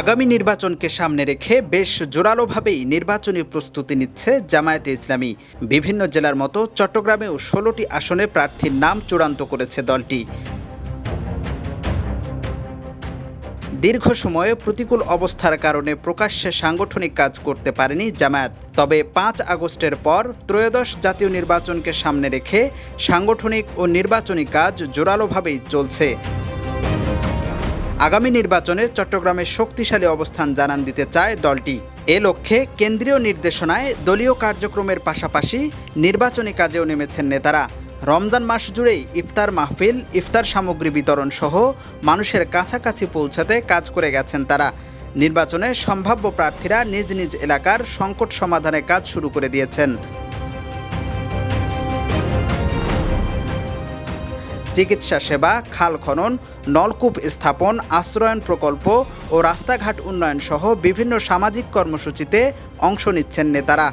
আগামী নির্বাচনকে সামনে রেখে বেশ জোরালোভাবেই নির্বাচনী প্রস্তুতি নিচ্ছে জামায়াতে ইসলামী। বিভিন্ন জেলার মতো চট্টগ্রামেও ষোলোটি আসনে প্রার্থীর নাম চূড়ান্ত করেছে দলটি। দীর্ঘ সময়ে প্রতিকূল অবস্থার কারণে প্রকাশ্যে সাংগঠনিক কাজ করতে পারেনি জামায়াত। তবে পাঁচ আগস্টের পর ত্রয়োদশ জাতীয় নির্বাচনকে সামনে রেখে সাংগঠনিক ও নির্বাচনী কাজ জোরালোভাবেই চলছে। আগামী নির্বাচনে চট্টগ্রামে শক্তিশালী অবস্থান জানান দিতে চায় দলটি। এ লক্ষ্যে কেন্দ্রীয় নির্দেশনায় দলীয় কার্যক্রমের পাশাপাশি নির্বাচনী কাজেও নেমেছেন নেতারা। রমজান মাস জুড়েই ইফতার মাহফিল, ইফতার সামগ্রী বিতরণ সহ মানুষের কাছাকাছি পৌঁছাতে কাজ করে গেছেন তারা। নির্বাচনে সম্ভাব্য প্রার্থীরা নিজ নিজ এলাকার সংকট সমাধানে কাজ শুরু করে দিয়েছেন। চিকিৎসা সেবা, খাল খনন, নলকূপ স্থাপন, আশ্রয়ন প্রকল্প ও রাস্তাঘাট উন্নয়ন সহ বিভিন্ন সামাজিক কর্মসূচিতে অংশ নিচ্ছেন নেতারা।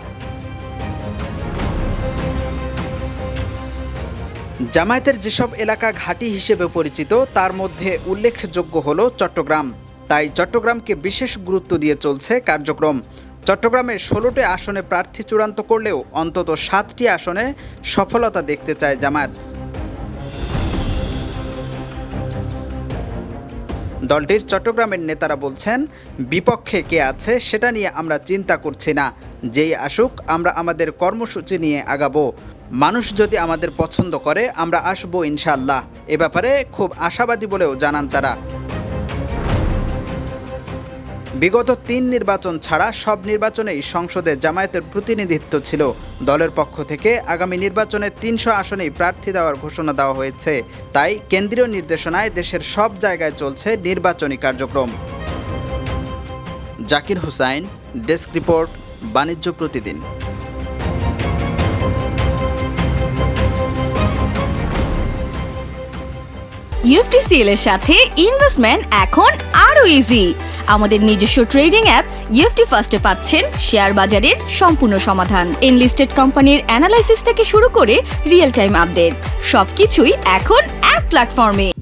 জামায়াতের যেসব এলাকা ঘাঁটি হিসেবে পরিচিত, তার মধ্যে উল্লেখযোগ্য হল চট্টগ্রাম। তাই চট্টগ্রামকে বিশেষ গুরুত্ব দিয়ে চলছে কার্যক্রম। চট্টগ্রামে ষোলোটি আসনে প্রার্থী চূড়ান্ত করলেও অন্তত সাতটি আসনে সফলতা দেখতে চায় জামায়াত। দলটির চট্টগ্রামের নেতারা বলছেন, বিপক্ষে কে আছে সেটা নিয়ে আমরা চিন্তা করছি না। যেই আসুক, আমরা আমাদের কর্মসূচি নিয়ে আগাবো। মানুষ যদি আমাদের পছন্দ করে, আমরা আসব ইনশাল্লাহ এ ব্যাপারে খুব আশাবাদী বলেও জানান তারা। বিগত তিন নির্বাচন ছাড়া সব নির্বাচনেই সংসদে জামায়াতের প্রতিনিধিত্ব ছিল। দলের পক্ষ থেকে আগামী নির্বাচনে তিনশো আসনেই প্রার্থী দেওয়ার ঘোষণা দেওয়া হয়েছে। তাই কেন্দ্রীয় নির্দেশনায় দেশের সব জায়গায় চলছে নির্বাচনী কার্যক্রম। জাকির হুসাইন, ডেস্ক রিপোর্ট, বাণিজ্য প্রতিদিন। ইউএফটিসিএল এর সাথে ইনভেস্টমেন্ট এখন আরও ইজি আমাদের নিজস্ব ট্রেডিং অ্যাপ ইএফটি ফার্স্টে পাচ্ছেন শেয়ার বাজারের সম্পূর্ণ সমাধান। এনলিস্টেড কোম্পানির অ্যানালাইসিস থেকে শুরু করে রিয়েল টাইম আপডেট সবকিছুই এখন এক প্ল্যাটফর্মে